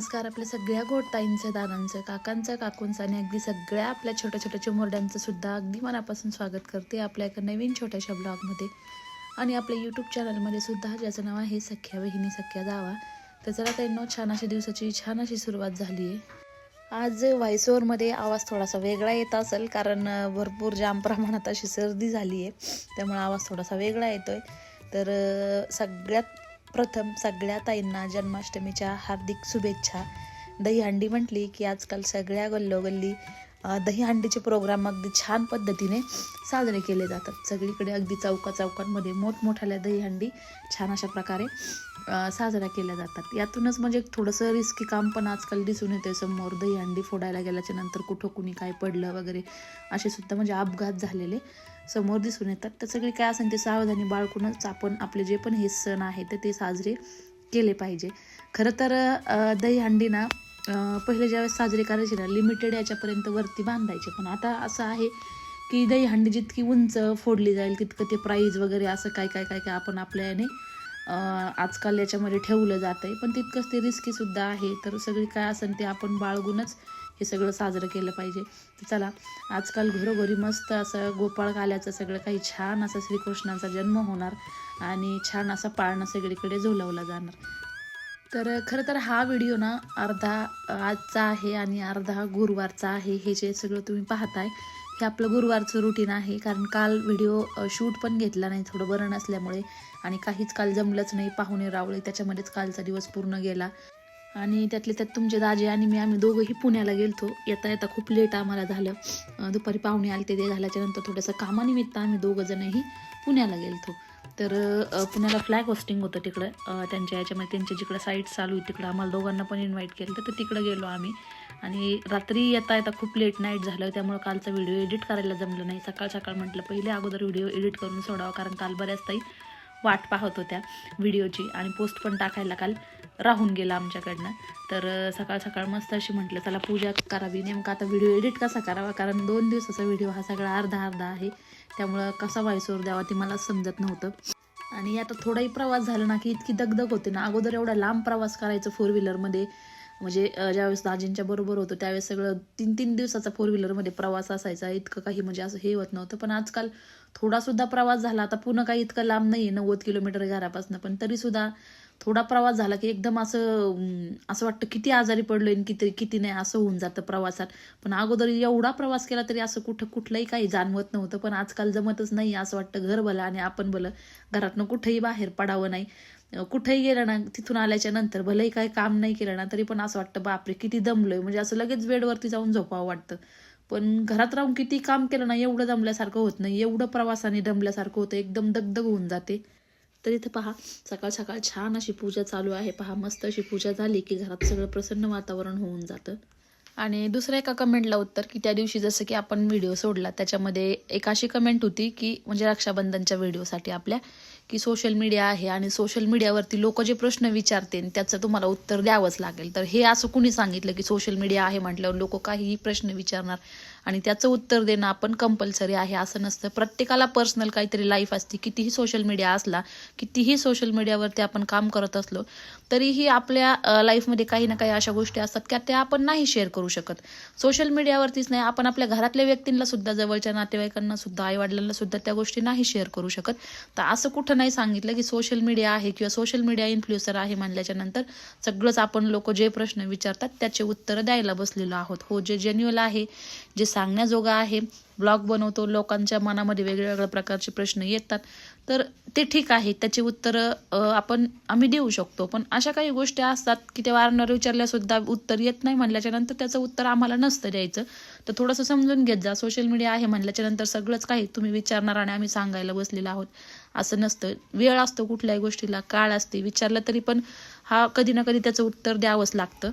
नमस्कार आपल्या सगळ्या गोडताईंचं दादांचं काकांचं काकूंचं आणि अगदी सगळ्या आपल्या छोट्या छोट्या चिमुरड्यांचं सुद्धा अगदी मनापासून स्वागत करते आपल्या एका नवीन छोट्याशा ब्लॉगमध्ये. आणि आपल्या यूट्यूब चॅनलमध्ये सुद्धा ज्याचं नाव आहे सख्या वहिनी सख्या जावा तर चला त्यांना छान अशा दिवसाची छान अशी सुरुवात झाली आहे. आज व्हायसोवरमध्ये आवाज थोडासा वेगळा येत असेल कारण भरपूर जाम प्रमाणात अशी सर्दी झाली आहे. त्यामुळे आवाज थोडासा वेगळा येतोय. तर सगळ्यात प्रथम सगळ्या ताईंना जन्माष्टमीच्या हार्दिक शुभेच्छा. दहीहंडी म्हटली की आजकाल सगळ्या गल्लोगल्ली दहीहंडीचे प्रोग्राम अगदी छान पद्धतीने साजरे केले जातात. सगळीकडे अगदी चौका चौकांमध्ये मोठमोठ्याल्या दहीहंडी छान अशा प्रकारे साजऱ्या केल्या जातात. यातूनच म्हणजे थोडंसं रिस्की काम पण आजकाल दिसून येते समोर. दहीहंडी फोडायला गेल्याच्यानंतर कुठं कुणी काय पडलं वगैरे असे सुद्धा म्हणजे अपघात झालेले समोर दिसून येतात. तर सगळी काय असेल ते सावधानी बाळगूनच आपण आपले जे पण हे सण आहे तर ते साजरे केले पाहिजे. खरं तर दही दहीहंडी ना पहिले ज्यावेळेस साजरी करायची ना लिमिटेड याच्यापर्यंत वरती बांधायचे. पण आता असं आहे की दहीहंडी जितकी उंच फोडली जाईल तितकं ते प्राईज वगैरे असं काय काय काय काय आपण आपल्या याने आजकाल याच्यामध्ये ठेवलं जातं आहे पण तितकंच ते रिस्कीसुद्धा आहे. तर सगळी काय असेल ते आपण बाळगूनच हे सगळं साजरं केलं पाहिजे. तर चला आजकाल घरोघरी मस्त असं गोपाळ काल्याचं सगळं काही छान असं श्रीकृष्णाचा जन्म होणार आणि छान असा पाळणा सगळीकडे झुलवला जाणार. तर खरं तर हा व्हिडिओ ना अर्धा आजचा आहे आणि अर्धा गुरुवारचा आहे. हे जे सगळं तुम्ही पाहताय हे आपलं गुरुवारचं रुटीन आहे. कारण काल व्हिडिओ शूट पण घेतला नाही. थोडं बरं नसल्यामुळे. आणि काहीच काल जमलंच नाही. पाहुणे रावळे. त्याच्यामध्येच कालचा दिवस पूर्ण गेला. आणि त्यातले त्यात तुमचे दाजे आणि मी आम्ही दोघंही पुण्याला गेलतो. येता येता खूप लेट आम्हाला झालं. दुपारी पाहुणे आले ते ते झाल्याच्यानंतर थोडंसं कामानिमित्त आम्ही दोघं जणही पुण्याला गेलतो. तर पुण्याला फ्लॅग होस्टिंग होतं तिकडं. त्यांच्या याच्यामध्ये त्यांच्या जिकडं साईट चालू आहे तिकडं आम्हाला दोघांना पण इन्व्हाइट केलं तर तिकडं गेलो आम्ही. आणि रात्री येता येता खूप लेट नाईट झालं त्यामुळं कालचा व्हिडिओ एडिट करायला जमलं नाही. सकाळ सकाळ म्हटलं पहिले अगोदर व्हिडिओ एडिट करून सोडावा कारण काल बऱ्याच ताई वाट पाहत होत्या व्हिडिओची आणि पोस्ट पण टाकायला काल राहून गेला आमच्याकडनं. तर सकाळ सकाळ मस्त अशी म्हटलं चला पूजा करावी. नेमका आता व्हिडिओ एडिट कसा करावा? कारण दोन दिवसाचा व्हिडिओ हा सगळा अर्धा अर्धा आहे. त्यामुळं कसा व्हायसोर द्यावा ते मला समजत नव्हतं. आणि आता थोडाही प्रवास झाला ना की इतकी दगदग होते ना. अगोदर एवढा लांब प्रवास करायचं फोर व्हीलरमध्ये म्हणजे ज्यावेळेस दाजींच्या बरोबर होतो त्यावेळेस सगळं तीन तीन दिवसाचा फोर व्हीलरमध्ये प्रवास असायचा. इतकं काही म्हणजे असं हे होत नव्हतं. पण आजकाल थोडासुद्धा प्रवास झाला. आता पुन्हा काही इतकं लांब नाही आहे नव्वद किलोमीटर घरापासून. पण तरीसुद्धा थोडा प्रवास झाला की एकदम असं असं वाटतं किती आजारी पडलोय आणि किती किती नाही असं होऊन जातं प्रवासात. पण अगोदर एवढा प्रवास केला तरी असं कुठं कुठलंही काही जाणवत नव्हतं. पण आजकाल जमतच नाही असं वाटतं घर भलं आणि आपण भलं घरातनं कुठंही बाहेर पडावं नाही. कुठेही गेलं ना तिथून आल्याच्यानंतर भलेही काही काम नाही केलं ना तरी पण असं वाटतं बापरे किती दमलोय. म्हणजे असं लगेच बेडवरती जाऊन झोपावं वाटतं. पण घरात राहून किती काम केलं ना एवढं दमल्यासारखं होत नाही. एवढं प्रवासाने दमल्यासारखं होतं. एकदम दगदग होऊन जाते. तर इथं पहा सकाळ सकाळ छान अशी पूजा चालू आहे. पहा मस्त अशी पूजा झाली की घरात सगळं प्रसन्न वातावरण होऊन जातं. आणि दुसऱ्या एका कमेंटला उत्तर की त्या दिवशी जसं की आपण व्हिडिओ सोडला त्याच्यामध्ये एक अशी कमेंट होती की म्हणजे रक्षाबंधनच्या व्हिडिओसाठी आपल्या की सोशल मीडिया आहे आणि सोशल मीडियावरती लोक जे प्रश्न विचारते त्याचं तुम्हाला उत्तर द्यावंच लागेल. तर हे असं कुणी सांगितलं की सोशल मीडिया आहे म्हटल्यावर लोक काहीही प्रश्न विचारणार. आणि त्याचं उत्तर देणं आपण कंपल्सरी आहे असं नसतं. प्रत्येकाला पर्सनल काहीतरी लाईफ असते कितीही सोशल मीडिया असला कितीही सोशल मीडियावरती आपण काम करत असलो तरीही आपल्या लाईफमध्ये काही ना काही अशा गोष्टी असतात की त्या आपण नाही शेअर करू शकत. सोशल मीडियावरतीच नाही आपण आपल्या घरातल्या व्यक्तींना सुद्धा जवळच्या नातेवाईकांना सुद्धा आईवडिलांना सुद्धा त्या गोष्टी नाही शेअर करू शकत. तर असं कुठं नाही सांगितलं की सोशल मीडिया आहे किंवा सोशल मीडिया इन्फ्लुएन्सर आहे म्हणल्याच्या नंतर सगळंच आपण लोक जे प्रश्न विचारतात त्याचे उत्तर द्यायला बसलेलो आहोत. हो जे जेन्युअल आहे जे सांगण्याजोगं आहे. ब्लॉग बनवतो लोकांच्या मनामध्ये वेगवेगळ्या प्रकारचे प्रश्न येतात. तर ते ठीक आहे. त्याची उत्तरं आपण आम्ही देऊ शकतो. पण अशा काही गोष्टी असतात की ते वारंवार विचारल्यासुद्धा उत्तर येत नाही म्हणल्याच्या नंतर त्याचं उत्तर आम्हाला नसतं द्यायचं. तर थोडंसं समजून घेत जा. सोशल मीडिया आहे म्हणल्याच्या नंतर सगळंच काही तुम्ही विचारणार आणि आम्ही सांगायला बसलेलो आहोत. असं नसतं. वेळ असतो कुठल्याही गोष्टीला. काळ असते. विचारलं तरी पण हा कधी ना कधी त्याचं उत्तर द्यावंच लागतं.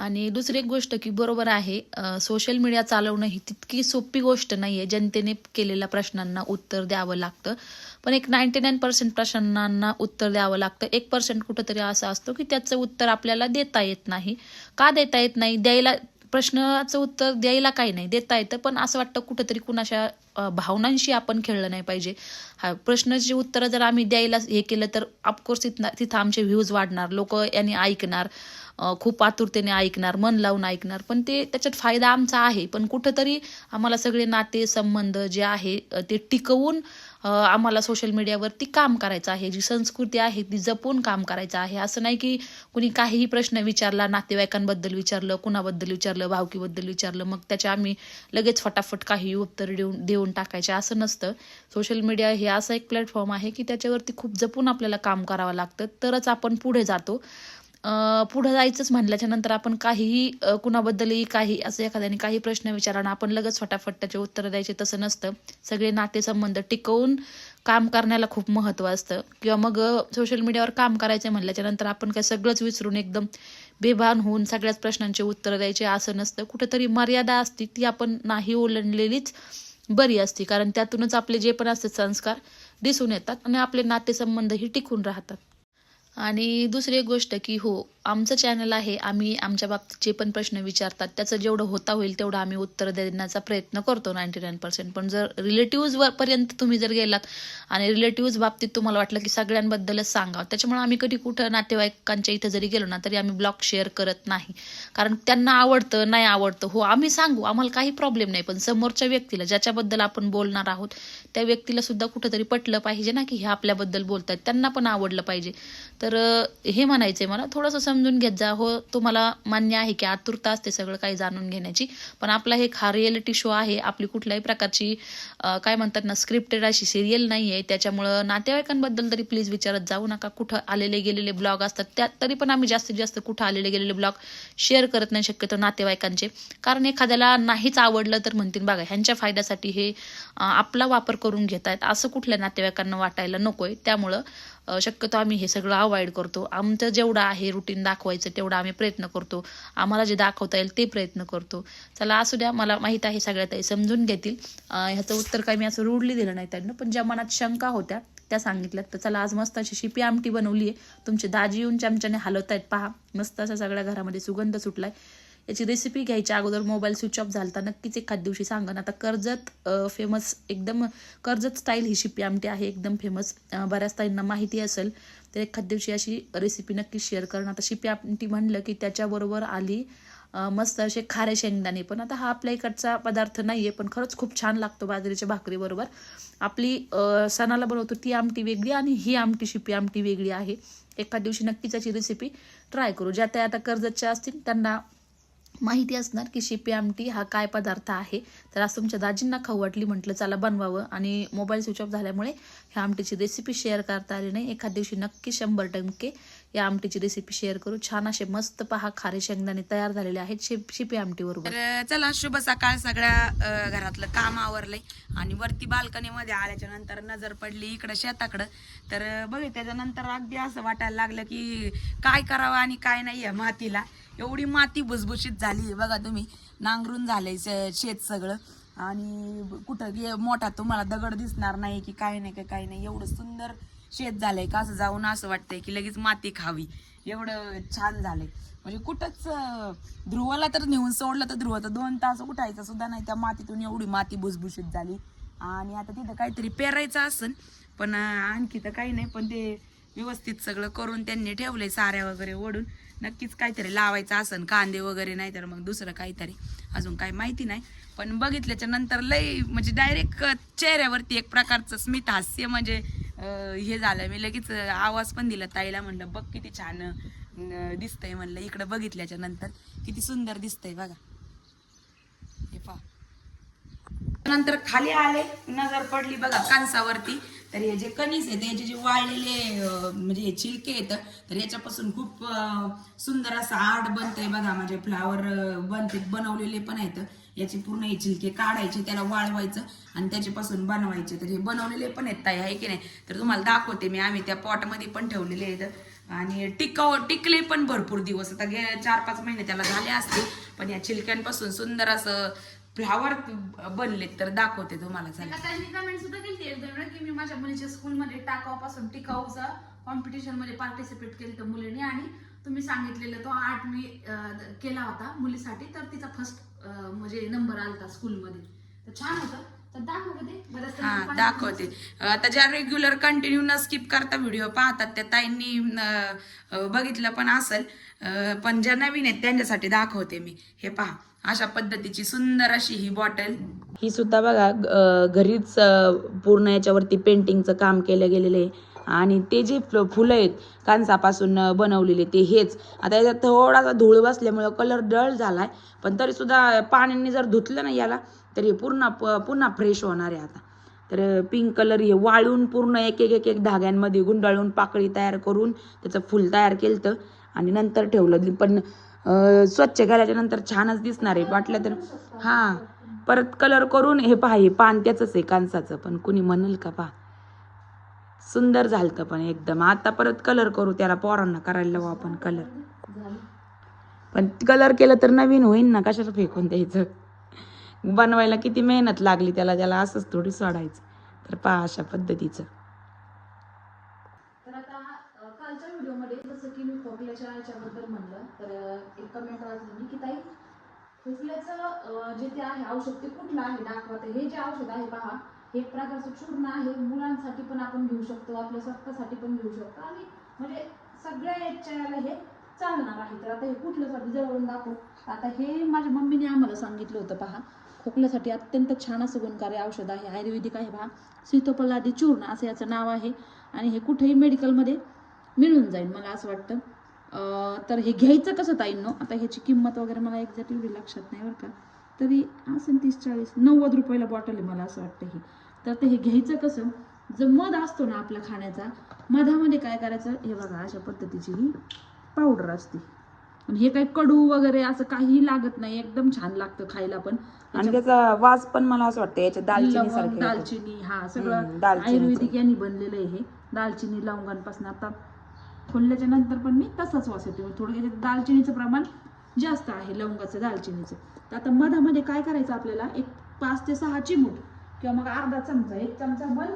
आणि दुसरी एक गोष्ट की बरोबर आहे सोशल मीडिया चालवणं ही तितकी सोपी गोष्ट नाही आहे जनतेने केलेल्या प्रश्नांना उत्तर द्यावं लागतं. पण एक नाईन्टी नाईन पर्सेंट प्रश्नांना उत्तर द्यावं लागतं. एक पर्सेंट कुठंतरी असं असतो की त्याचं उत्तर आपल्याला देता येत नाही. का देता येत नाही? द्यायला प्रश्नाचं उत्तर द्यायला काही नाही. देता येतं पण असं वाटतं कुठंतरी कुणाच्या भावनांशी आपण खेळलं नाही पाहिजे. हा प्रश्नाची उत्तरं जर आम्ही द्यायला हे केलं तर ऑफकोर्स तिथं तिथं आमचे व्ह्यूज वाढणार. लोक यांनी ऐकणार. खूप आतुरतेने ऐकणार मन लावून ऐकणार. पण ते त्याच्यात फायदा आमचा आहे. पण कुठंतरी आम्हाला सगळे नाते संबंध जे आहे ते टिकवून आम्हाला सोशल मीडियावरती काम करायचं आहे. जी संस्कृती आहे ती जपून काम करायचं आहे. असं नाही की कुणी काहीही प्रश्न विचारला नातेवाईकांबद्दल विचारलं कुणाबद्दल विचारलं भावकीबद्दल विचारलं मग त्याचे आम्ही लगेच फटाफट काही उत्तर देऊन देऊन टाकायचे. असं नसतं. सोशल मीडिया हे असं एक प्लॅटफॉर्म आहे की त्याच्यावरती खूप जपून आपल्याला काम करावं लागतं. तरच आपण पुढे जातो. पुढं जायचंच म्हणल्याच्या नंतर आपण काहीही कुणाबद्दलही काही असं एखाद्याने काही प्रश्न विचारा आपण लगेच फटाफट त्याचे उत्तर द्यायचे तसं नसतं. सगळे नातेसंबंध टिकवून काम करण्याला खूप महत्त्व असतं. किंवा मग सोशल मीडियावर काम करायचं म्हणल्याच्या नंतर आपण काय सगळंच विसरून एकदम बेभान होऊन सगळ्याच प्रश्नांचे उत्तर द्यायचे असं नसतं. कुठेतरी मर्यादा असती ती आपण नाही ओलांडलेलीच बरी असती. कारण त्यातूनच आपले जे पण असतात संस्कार दिसून येतात आणि आपले नातेसंबंधही टिकून राहतात. आणि दुसरी एक गोष्ट की हो आमचं चॅनल आहे आम्ही आमच्या बाबतीत जे पण प्रश्न विचारतात त्याचं जेवढं होता होईल तेवढं आम्ही उत्तर देण्याचा प्रयत्न करतो नाईंटी नाईन पर्सेंट पण जर रिलेटिव्ज पर्यंत तुम्ही जर गेलात आणि रिलेटिव्ज बाबतीत तुम्हाला वाटलं की सगळ्यांबद्दलच सांगावं त्याच्यामुळे आम्ही कधी कुठं नातेवाईकांच्या इथं जरी गेलो ना तरी आम्ही ब्लॉग शेअर करत नाही. कारण त्यांना आवडतं नाही आवडतं हो आम्ही सांगू आम्हाला काही प्रॉब्लेम नाही. पण समोरच्या व्यक्तीला ज्याच्याबद्दल आपण बोलणार आहोत त्या व्यक्तीला सुद्धा कुठंतरी पटलं पाहिजे ना की हे आपल्याबद्दल बोलतात त्यांना पण आवडलं पाहिजे. तर हे हे म्हणायचंय मला थोडंसं समजून घेत जा. हो तुम्हाला मान्य आहे की आतुरता असते सगळं काही जाणून घेण्याची. पण आपला हे हा रिएलिटी शो आहे. आपली कुठल्याही प्रकारची काय म्हणतात ना स्क्रिप्टेड अशी सिरियल नाही आहे त्याच्यामुळं नातेवाईकांबद्दल तरी प्लीज विचारत जाऊ नका. कुठं आलेले गेलेले ब्लॉग असतात त्यात तरी पण आम्ही जास्तीत जास्त कुठं आलेले गेलेले ब्लॉग शेअर करत नाही शक्यतो नातेवाईकांचे. कारण एखाद्याला नाहीच आवडलं तर म्हणतील बघा ह्यांच्या फायद्यासाठी हे आपला वापर करून घेत आहेत असं कुठल्या नातेवाईकांना वाटायला नकोय. त्यामुळं शक्यतो आम्ही हे सगळं अवॉइड करतो. आमचं जेवढं आहे रुटीन दाखवायचं तेवढं आम्ही प्रयत्न करतो. आम्हाला जे दाखवता येईल ते प्रयत्न करतो. चला असू द्या मला माहीत आहे सगळ्यात समजून घेतील. ह्याचं उत्तर काही मी असं रूढली दिलं नाही त्यांना पण ज्या मनात शंका होत्या त्या सांगितल्यात. तर चला आज मस्त अशी शिपी आमटी बनवली आहे तुमचे दाजी येऊन चमच्याने हलवत आहेत पहा मस्त असा सगळ्या घरामध्ये सुगंध सुटलाय. याची रेसिपी घ्यायच्या अगोदर मोबाईल स्विच ऑफ झालता नक्कीच एखाद दिवशी सांगा. आता कर्जत फेमस एकदम कर्जत स्टाईल ही शिपी आमटी आहे एकदम फेमस बऱ्याच ताईंना माहिती असेल तर एखाद दिवशी अशी रेसिपी नक्की शेअर करणं. आता शिपी आमटी म्हणलं की त्याच्याबरोबर आली मस्त असे खारे शेंगदाणे. पण आता हा आपल्या इकडचा पदार्थ नाही आहे पण खरंच खूप छान लागतो बाजरीच्या भाकरीबरोबर. आपली सणाला बनवतो ती आमटी वेगळी आणि ही आमटी शिपी आमटी वेगळी आहे. एखाद दिवशी नक्कीच याची रेसिपी ट्राय करू. ज्या त्या आता कर्जतच्या असतील त्यांना माहिती असणार की शिपी आमटी हा काय पदार्थ आहे. तर आज तुमच्या दाजींना खाऊ वाटली म्हटलं चला बनवावं. आणि मोबाईल स्विच ऑफ झाल्यामुळे ह्या आमटीची रेसिपी शेअर करता आली नाही. एखाद दिवशी नक्की शंभर टक्के या आमटीची रेसिपी शेअर करू. छान असे मस्त पहा खारे शेंगदाणे तयार झालेले आहेत शिपी आमटी बरोबर चला शुभ सकाळ सगळ्या घरातलं काम आवरलंय. आणि वरती बाल्कनीमध्ये आल्याच्यानंतर नजर पडली इकडं शेताकडं. तर बघ त्याच्यानंतर अगदी असं वाटायला लागलं की काय करावं आणि काय नाही या मातीला. एवढी माती भुसभुशीत झाली बघा तुम्ही. नांगरून झालंय शे- शेत सगळं. आणि कुठं मोठा तुम्हाला दगड दिसणार नाही की काय नाही का काय नाही. एवढं सुंदर शेत झालंय का असं जाऊन असं वाटतंय की लगेच माती खावी. एवढं छान झालंय. म्हणजे कुठंच ध्रुवाला तर नेऊन सोडलं तर ध्रुव तर दोन तास उठायचा सुद्धा नाही. त्या मातीतून एवढी माती भुसभुशीत झाली. आणि आता तिथं काहीतरी पेरायचं असन पण आणखी तर काही नाही. पण ते व्यवस्थित सगळं करून त्यांनी ठेवलंय साऱ्या वगैरे ओढून. नक्कीच काहीतरी लावायचं असन कांदे वगैरे नाही तर मग दुसरं काहीतरी. अजून काही माहिती नाही. पण बघितल्याच्या नंतर लई म्हणजे डायरेक्ट चेहऱ्यावरती एक प्रकारचं स्मित हास्य म्हणजे हे झालं. मी लगेच आवाज पण दिला ताईला. म्हणलं बघ किती छान दिसतंय. म्हणलं इकडं बघितल्याच्या नंतर किती सुंदर दिसतंय बघा. हे पा नंतर खाली आले. नजर पडली बघा कांसावरती. तर हे जे कणीस आहेत याचे जे वाळलेले म्हणजे हे चिलके आहेत तर याच्यापासून खूप सुंदर असं आर्ट बनतंय बघा. म्हणजे फ्लावर बनते बनवलेले पण आहेत. याचे पूर्ण हे छिलके काढायचे त्याला वाळवायचं आणि त्याच्यापासून बनवायचे. तर हे बनवलेले पण आहेत ताई आहे की नाही? तर तुम्हाला दाखवते मी. आम्ही त्या पॉटमध्ये पण ठेवलेले आहेत. आणि टिकाव टिकले पण भरपूर दिवस. आता गे चार पाच महिने त्याला झाले असते पण या छिलक्यांपासून सुंदर असं फ्लावर बनले तर दाखवते तुम्हाला. कमेंट सुद्धा केली की मी माझ्या मुलीच्या स्कूलमध्ये टाकावापासून टिकाऊचा कॉम्पिटिशनमध्ये पार्टिसिपेट केलं होतं मुलीने. आणि तुम्ही सांगितलेलं तो आर्ट मी केला होता मुलीसाठी तर तिचा फर्स्ट म्हणजे नंबर आला होता स्कूलमध्ये तर छान होतं. तर हा दाखवते. आता ज्या रेग्युलर कंटिन्यू न स्किप करता व्हिडिओ पाहतात त्या ताईंनी बघितलं पण असेल. पण ज्या नवीन आहेत त्यांच्यासाठी दाखवते मी. हे पहा अशा पद्धतीची सुंदर अशी ही बॉटल ही सुद्धा बघा घरीच पूर्ण याच्यावरती पेंटिंगचं काम केलं गेलेलं आहे. आणि ते जे फ- फुलं आहेत कांसापासून बनवलेले ते हेच. आता याच्यात थोडासा धूळ बसल्यामुळं कलर दळ झाला आहे पण तरीसुद्धा पाण्याने जर धुतलं ना याला तर हे पूर्ण प- पुन्हा फ्रेश होणार आहे आता. तर पिंक कलर हे वाळून पूर्ण एक एक एक एक धाग्यांमध्ये गुंडाळून पाकळी तयार करून त्याचं फुल तयार केलं आणि नंतर ठेवलं. पण स्वच्छ केल्याच्यानंतर छानच दिसणार आहे. वाटलं तर हां परत कलर करून हे पहा हे पान त्याचंच आहे कांसाचं. पण कुणी म्हणेल का पहा. सुंदर झालतं पण एकदम. आता परत कलर करू त्याला पोरांना करायला लावू आपण कलर पण कलर केलं तर नवीन होईन ना कशाला फेकून द्यायचं? बनवायला किती मेहनत लागली त्याला त्याला असंच थोडी सोडायचं. तर पहा अशा पद्धतीचं. तर आता कालच्या व्हिडिओमध्ये जसं की मी खोकल्याच्या याच्याबद्दल म्हणलं तर एक कमेंट वाचली की ताई खोकल्याचं जे ते आहे औषध ते कुठलं आहे? दाखवा. हे जे औषध आहे पहा एक प्रकारचं चूर्ण आहे मुलांसाठी पण आपण घेऊ शकतो आपल्या स्वतःसाठी पण घेऊ शकतो. आणि म्हणजे सगळ्या याच्याला हे चालणार आहे. तर आता हे कुठल्यासाठी जवळून दाखवू? आता हे माझ्या मम्मीने आम्हाला सांगितलं होतं पहा. खोकल्यासाठी अत्यंत छान असं गुणकारी औषध आहे. आयुर्वेदिक आहे पहा. सीतोपल्लादी चूर्ण असं याचं नाव आहे. आणि हे कुठेही मेडिकलमध्ये मिळून जाईल मला असं वाटतं. तर हे घ्यायचं कसं ताईंनो? आता ह्याची किंमत वगैरे मला एक्झॅक्ट लक्षात नाही बरं का. तरी असेल तीस चाळीस नव्वद रुपयाला बॉटल आहे मला असं वाटतं ही. तर ते हे घ्यायचं कसं? जो मध असतो ना आपल्या खाण्याचा मधामध्ये काय करायचं? हे बघा अशा पद्धतीची ही पावडर असते. आणि हे काही कडू वगैरे असं काहीही लागत नाही एकदम छान लागतं खायला पण. आणि त्याचा वास पण मला असं वाटतं याच्या दालचिनी सारखे दालचिनी हा सगळं. आयुर्वेदिक यांनी बनलेलं आहे हे. दालचिनी लवंगांपासून आता खोलल्याच्या नंतर पण मी तसाच वास येतो. थोडं दालचिनीचं प्रमाण जास्त आहे लवंगाचं दालचिनीचं. तर आता मधामध्ये काय करायचं आपल्याला? एक पाच ते सहा चिमूट किंवा मग अर्धा चमचा एक चमचा मल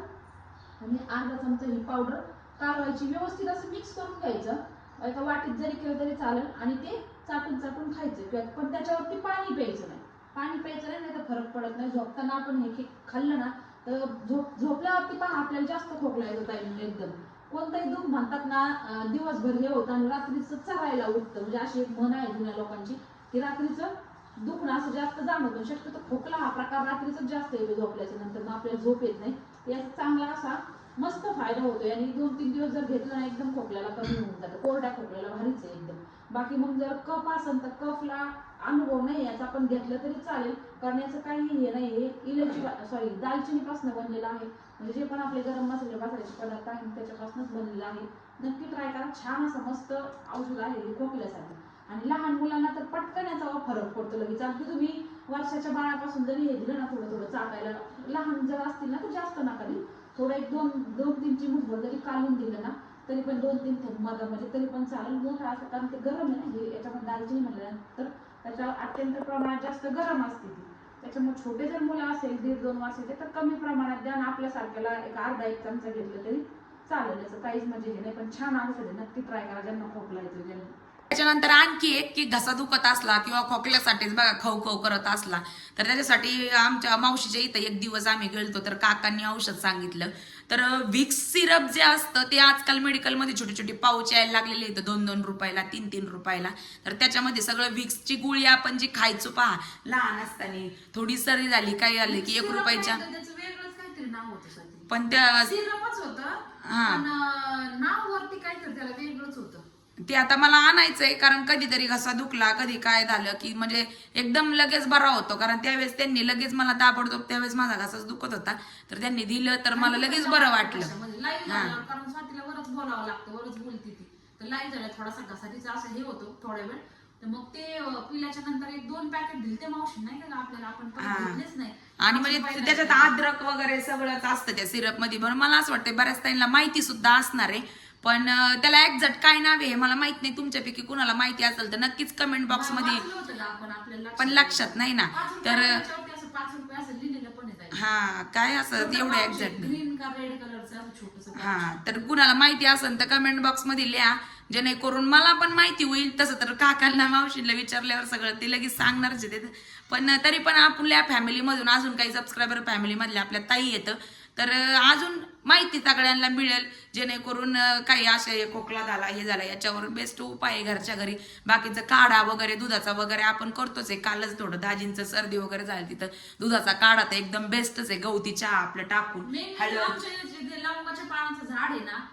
आणि अर्धा चमचा ही पावडर कालवायची. व्यवस्थित असं मिक्स करून घ्यायचं. एका वाटीत जरी केलं तरी चालेल आणि ते चाटून चाटून खायचं. किंवा पण त्याच्यावरती पाणी प्यायचं नाही. पाणी प्यायचं नाही नाही तर फरक पडत नाही. झोपताना आपण हे खाल्लं ना तर झोप झोपल्यावरती पण आपल्याला जास्त खोकला येतो टाईम एकदम. कोणताही दुःख म्हणतात ना दिवसभर हे होतं आणि रात्रीचं चरायला उठतं. म्हणजे अशी एक म्हण आहे जुन्या लोकांची की रात्रीचं दुखणं असं जास्त जाणवतं. शक्यतो खोकला हा प्रकार रात्रीच जास्त येतो झोपल्याच्या नंतर मग आपल्याला झोप येत नाही. याचा चांगला असा मस्त फायदा होतो आणि दोन तीन दिवस जर घेतलं ना एकदम खोकल्याला कमी होऊन जातं. कोरड्या खोकल्याला भारीच आहे एकदम. बाकी मग जर कफ असेल तर कफला अनुभव नाही याचा आपण घेतलं तरी चालेल. कारण याचं काही हे नाही हे इलायची सॉरी दालचिनीपासून बनलेलं आहे. म्हणजे जे पण आपले गरम मसाले मसाल्याचे पदार्थ आहेत त्याच्यापासूनच बनलेलं आहे. नक्की ट्राय करा. छान असं मस्त औषध आहे हे खोकल्यासाठी. आणि लहान मुलांना तर पटकन याचा फरक पडतो लगेच. अगदी तुम्ही वर्षाच्या बाळापासून जरी हे दिलं ना थोडं थोडं चाकायला लहान जर असतील ना तर जास्त नका देऊ. थोडं एक दोन दोन तीन चिमूटभर जरी काढून दिलं ना तरी पण दोन तीन थेंब मधामध्ये म्हणजे तरी पण चालेल. मोठा असं कारण ते गरम आहे ना हे याच्यामध्ये दालचिनी म्हणल्यानंतर त्याच्यावर अत्यंत प्रमाणात जास्त गरम असते ती. त्याच्यामुळे छोटे जर मुलं असेल दीड दोन वर्षाचे तर कमी प्रमाणात द्या आणि आपल्यासारख्याला एक अर्धा एक चमचा घेतलं तरी चालेल. याचं काहीच म्हणजे हे नाही पण छान औषध आहे नक्की ट्राय करा. ज्यांना खोकला येतो ज्यांना त्याच्यानंतर आणखी एक की घसा दुखत असला किंवा खोकल्यासाठीच बघा खव खव करत असला तर त्याच्यासाठी आमच्या मावशीच्या इथं एक दिवस आम्ही गेलतो तर काकांनी औषध सांगितलं. तर विक्स सिरप जे असतं ते आजकाल मेडिकलमध्ये छोटे छोटे पाऊच यायला लागलेले आहेत दोन दोन रुपयाला तीन तीन रुपयाला. तर त्याच्यामध्ये सगळं विक्सची गुळी आपण जी खायचो पहा लहान असताना थोडी सरी झाली काय झाली की एक रुपयाच्या पण त्या सिरपच होतं हा. नाव वरती काहीतरी त्याला वेगळंच होतं. ते आता मला आणायचंय कारण कधीतरी घसा दुखला कधी काय झालं की म्हणजे एकदम लगेच बरा होतो. कारण त्यावेळेस त्यांनी लगेच मला ताबडतोब त्यावेळेस माझा घसाच दुखत होता. तर त्यांनी दिलं तर मला लगेच बरं वाटलं म्हणजे हा. कारण स्वातीला वरच बोलावं लागतं वरच बोलते ती. तर लाईव्ह झाल्या थोडासा घसाटीचा असं हे होतो थोड्या वेळ. तर मग ते अं, पिल्याच्या नंतर एक दोन पॅकेट दिले ते मावशी नाही का आपल्याला आपण परत हा. घेतलेच नाही. आणि म्हणजे त्याच्यात. अद्रक वगैरे सगळंच असतं त्या सिरपमध्ये. बरं मला असं वाटतं बऱ्याच ताईंना माहिती सुद्धा असणार आहे. पण त्याला एक्झॅक्ट काय नाव आहे मला माहीत नाही. तुमच्यापैकी कुणाला माहिती असेल तर नक्कीच कमेंट बॉक्समध्ये. पण लक्षात नाही ना. तर. हा काय असं तेवढं एक्झॅक्ट हा तर कुणाला माहिती असेल तर कमेंट बॉक्समध्ये लिहा. जेणेकरून मला पण माहिती होईल. तसं तर काकांना मावशीला विचारल्यावर सगळं ते लगेच सांगणारच ते पण तरी पण आपल्या फॅमिली मधून अजून काही सबस्क्रायबर फॅमिली मधल्या आपल्या ताई येतं तर अजून माहिती सगळ्यांना मिळेल. जेणेकरून काही असे खोकला झाला हे झाला याच्यावर बेस्ट उपाय आहे घरच्या घरी. बाकीचं काढा वगैरे दुधाचा वगैरे आपण करतोच आहे. कालच थोडं दाजींचं सर्दी वगैरे झाली तिथं. दुधाचा काढा तर एकदम बेस्टच आहे. गवती चहा आपलं टाकून. हळद लवंगाच्या पानाचं झाड आहे ना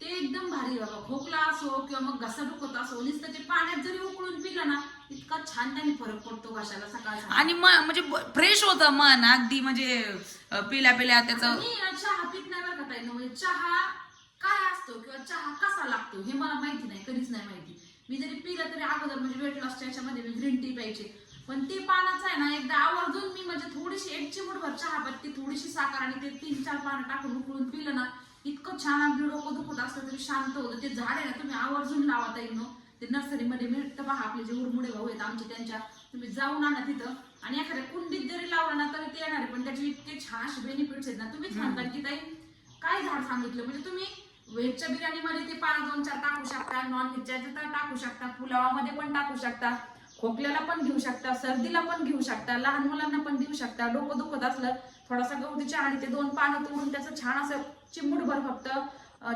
ते एकदम भारी बाबा खोकला असो किंवा मग घसा दुखत असो नुसतं ते पाण्यात जरी उकळून पिलं ना इतका छान त्याने फरक पडतो घशाला सकाळ आणि म- म्हणजे फ्रेश होतं मन अगदी म्हणजे पिल्या पिल्या त्याचं. मी ना चहा पित नाही बरं का ताई? म्हणजे चहा काय असतो किंवा चहा कसा लागतो हे मला माहिती नाही कधीच नाही माहिती. मी जरी पिलं तरी अगोदर म्हणजे वेट लॉसच्या याच्यामध्ये मी ग्रीन टी प्यायचे. पण ते पानाचं आहे ना एकदा आवर्जून मी म्हणजे थोडीशी एक चिमूटभर चहा पत्ती थोडीशी साखर आणि ते तीन चार पानं टाकून उकळून पिलं ना इतकं छान अगदी डोकं दुखत असलं तरी शांत होतं. ते झाड आहे ना तुम्ही आवर्जून लावा ताई नो ते नर्सरीमध्ये मिळतं पहा आपले जे उरमुडे भाऊ आहेत आमचे त्यांच्या. तुम्ही जाऊन आणा तिथं. आणि एखाद्या कुंडीत जरी लावला ना तरी ते येणार पण त्याचे इतके छान असे बेनिफिट्स आहेत ना तुम्हीच म्हणताल की ताई काय झाड सांगितलं? म्हणजे तुम्ही व्हेजच्या बिर्याणीमध्ये ते पाच दोन चार टाकू शकता नॉन व्हेजच्या टाकू शकता पुलावामध्ये पण टाकू शकता. खोकल्याला पण घेऊ शकता सर्दीला पण घेऊ शकता लहान मुलांना पण देऊ शकता. डोकं दुखत असलं थोडासा गवती चहा आणि ते दोन पानं तोडून त्याचं छान असं चिमूटभर फक्त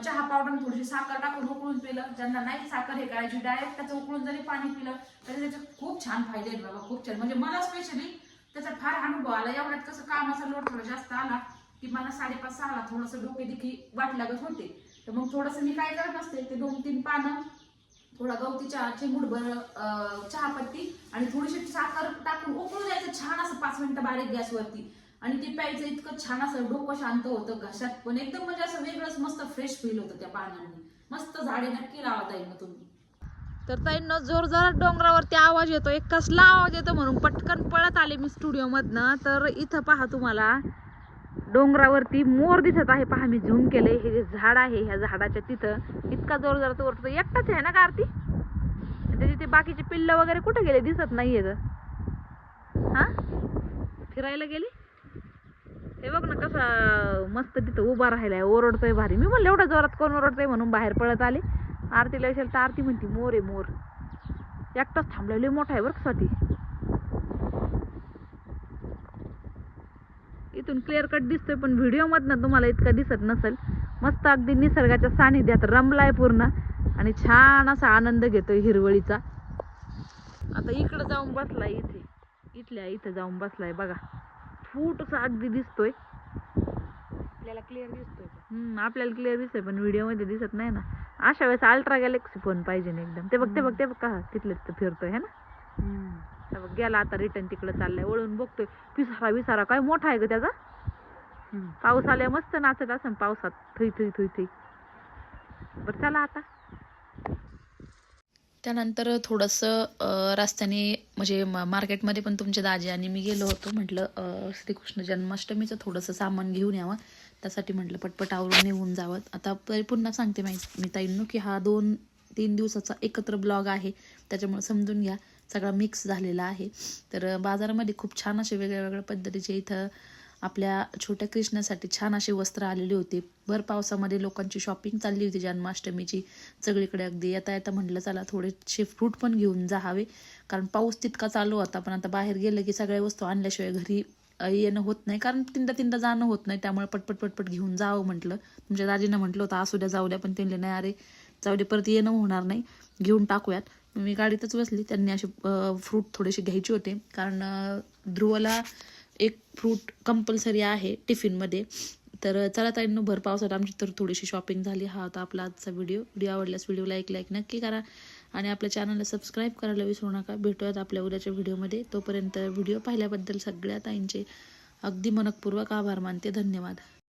चहा पावडर थोडीशी साखर टाकून उकळून पिलं. ज्यांना नाही साखर हे करायची डायरेक्ट त्याचं उकळून जरी पाणी पिलं तरी त्याचे खूप छान फायदे आहेत बाबा खूप छान. म्हणजे मला स्पेशली त्याचा फार अनुभव आला. एवढ्यात कसं कामाचा लोड थोडा जास्त आला की मला साडेपाच सहाला थोडंसं डोकेदेखी वाट लागत होते. तर मग थोडंसं मी काय करत असते ते दोन तीन पानं थोडा गवती चहा चिमूटभर भर चहापत्ती आणि थोडीशी साखर टाकून उकळून द्यायचं. छान असं पाच मिनिटं बारीक गॅसवरती. आणि ते प्यायचं इतकं छान असं डोकं शांत होतं घशात. पण एकदम म्हणजे असं वेगळंच मस्त फ्रेश फील होतं त्या पानांनी. मस्त झाडे नक्की लावता येईल तुम्ही. तर ताईंना जोर जोरात डोंगरावरती आवाज येतो. एक कसला आवाज येतो म्हणून पटकन पळत आले मी स्टुडिओ मधनं. तर इथं पहा तुम्हाला. डोंगरावरती मोर दिसत आहे. पहा मी झूम केलंय. हे जे झाड आहे ह्या झाडाच्या तिथं इतका जोर जोरात ओरतो एकटाच आहे ना का आरती? त्याची ते बाकीचे पिल्ल वगैरे कुठे गेले? दिसत नाहीये हा? फिरायला गेले? हे बघ ना कसा मस्त तिथं उभा राहिलाय. ओरडतोय भारी. मी म्हणलं एवढ्या जोरात कोण ओरडतोय म्हणून बाहेर पळत आले. आरतीला विचारलं तर आरती म्हणती मोर आहे मोर. एकटाच थांबलाय. मोठा आहे बरं का ती इथून क्लिअर कट दिसतोय पण व्हिडिओ मधनं तुम्हाला इतकं दिसत नसेल. मस्त अगदी निसर्गाच्या सानिध्यात रमलाय पूर्ण. आणि छान असा आनंद घेतोय हिरवळीचा. आता इकडं जाऊन बसलाय इथे. इथल्या इथं जाऊन बसलाय बघा. फूटचा अगदी दिसतोय. आपल्याला क्लिअर दिसतोय हम्म, आपल्याला क्लिअर दिसतोय पण व्हिडिओमध्ये दिसत नाही ना. अशा वेळेस अल्ट्रा गॅलेक्सी फोन पाहिजे ना एकदम. ते बघ ते बघ ते बघ का तिथलं तिथं फिरतोय है ना? गेला आता रिटर्न तिकडे चाललाय. वळून बघतोय. पिसारा विसारा काय मोठा आहे ग त्याचा? पाऊस आल्या मस्त नाचत असं पावसात. थुई थुई थुई थुई बरं चला आता. त्यानंतर थोडंसं रस्त्याने म्हणजे मार्केटमध्ये पण तुमचे दाजी आणि मी गेलो होतो. म्हटलं श्रीकृष्ण जन्माष्टमीचं थोडंसं सामान घेऊन यावं. त्यासाठी म्हटलं पटपट आवरून निघून जावं. आता तरी पुन्हा सांगते माहिती मी ताईंनो की हा दोन तीन दिवसाचा एकत्र ब्लॉग आहे. त्याच्यामुळे समजून घ्या. सगळा मिक्स झालेला आहे. तर बाजारामध्ये खूप छान असे वेगळ्या वेगळ्या पद्धतीचे इथं आपल्या छोट्या कृष्णासाठी छान असे वस्त्र आलेली होती. भर पावसामध्ये लोकांची शॉपिंग चालली होती जन्माष्टमीची. सगळीकडे अगदी येता येता म्हटलं चला थोडेसे फ्रूट पण घेऊन जावे कारण पाऊस तितका चालू होता पण आता बाहेर गेलं की सगळ्या वस्तू आणल्याशिवाय घरी येणं होत नाही. कारण तीनदा तीनदा जाणं होत नाही त्यामुळे पटपट पटपट घेऊन जावं म्हटलं. तुमच्या दाजीनं म्हटलं होतं असू द्या जाऊ द्या. पण त्यांना नाही अरे जाऊ दे परत येणं होणार नाही. घेऊन टाकूयात. मी गाडीतच बसली. त्यांनी असे फ्रूट थोडेसे घ्यायचे होते. कारण ध्रुवला एक फ्रूट कंपल्सरी आहे टिफिनमध्ये तर चला ताईंनो भर पावसात आमची तर थोडीशी शॉपिंग झाली. हा होता आपला आजचा व्हिडिओ व्हिडिओ आवडल्यास व्हिडिओला एक लाईक नक्की करा. आणि आपल्या चॅनलला सबस्क्राईब करायला विसरू नका. भेटूयात आपल्या उद्याच्या व्हिडिओमध्ये तोपर्यंत व्हिडिओ पाहिल्याबद्दल सगळ्या ताईंचे अगदी मनपूर्वक आभार मानते. धन्यवाद.